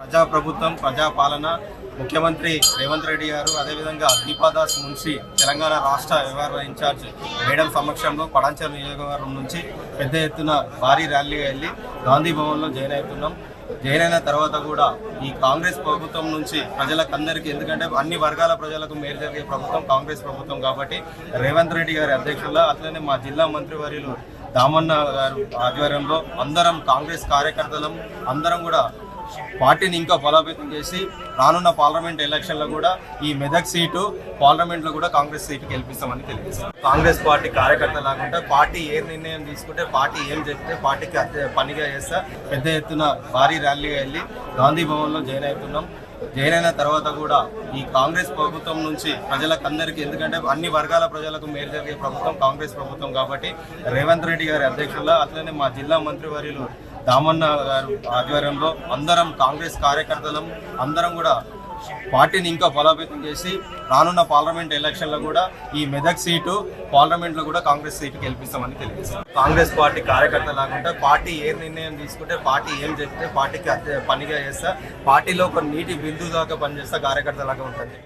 ప్రజాప్రభుత్వం ప్రజాపాలన ముఖ్యమంత్రి రేవంత్ రెడ్డి గారు అదేవిధంగా దీపాదాస్ మున్షి తెలంగాణ రాష్ట్ర వ్యవహార ఇన్ఛార్జ్ మేడం సమక్షంలో పడాంచల్ నియోజకవర్గం నుంచి పెద్ద ఎత్తున భారీ ర్యాలీగా వెళ్ళి గాంధీ భవన్లో జాయిన్ అవుతున్నాం. జాయిన్ అయిన తర్వాత కూడా ఈ కాంగ్రెస్ ప్రభుత్వం నుంచి ప్రజలకు అందరికీ ఎందుకంటే అన్ని వర్గాల ప్రజలకు మేలు జరిగే ప్రభుత్వం కాంగ్రెస్ ప్రభుత్వం కాబట్టి రేవంత్ రెడ్డి గారి అధ్యక్షుల్లో అట్లనే మా జిల్లా మంత్రివర్యులు దామన్న గారు ఆధ్వర్యంలో అందరం కాంగ్రెస్ కార్యకర్తలం అందరం కూడా పార్టీని ఇంకా బలోపేతం చేసి రానున్న పార్లమెంట్ ఎలక్షన్లో కూడా ఈ మెదక్ సీటు పార్లమెంట్లో కూడా కాంగ్రెస్ సీటు గెలిపిస్తామని తెలియజేస్తాం కాంగ్రెస్ పార్టీ కార్యకర్త లాగుంటే పార్టీ ఏ నిర్ణయం తీసుకుంటే పార్టీ ఏం చెప్తే పార్టీకి అదే పనిగా చేస్తా పెద్ద ఎత్తున భారీ ర్యాలీగా వెళ్ళి గాంధీ భవన్లో జాయిన్ అవుతున్నాం. జాయిన్ అయిన తర్వాత కూడా ఈ కాంగ్రెస్ ప్రభుత్వం నుంచి ప్రజలకు అందరికీ ఎందుకంటే అన్ని వర్గాల ప్రజలకు మేలు జరిగే ప్రభుత్వం కాంగ్రెస్ ప్రభుత్వం కాబట్టి రేవంత్ రెడ్డి గారి అధ్యక్షుల్లో అట్లనే మా జిల్లా మంత్రివర్యులు దామన్న గారు ఆధ్వర్యంలో అందరం కాంగ్రెస్ కార్యకర్తలం అందరం కూడా పార్టీని ఇంకా బలోపేతం చేసి రానున్న పార్లమెంట్ ఎలక్షన్లో కూడా ఈ మెదక్ సీటు పార్లమెంట్లో కూడా కాంగ్రెస్ సీటు గెలిపిస్తామని తెలియజేస్తాం కాంగ్రెస్ పార్టీ కార్యకర్త లాగుంటే పార్టీ ఏ నిర్ణయం తీసుకుంటే పార్టీ ఏం చెప్తే పార్టీకి పనిగా చేస్తా పార్టీలో ఒక నీటి బిందు దాకా పనిచేస్తా కార్యకర్త లాగా ఉంటుంది.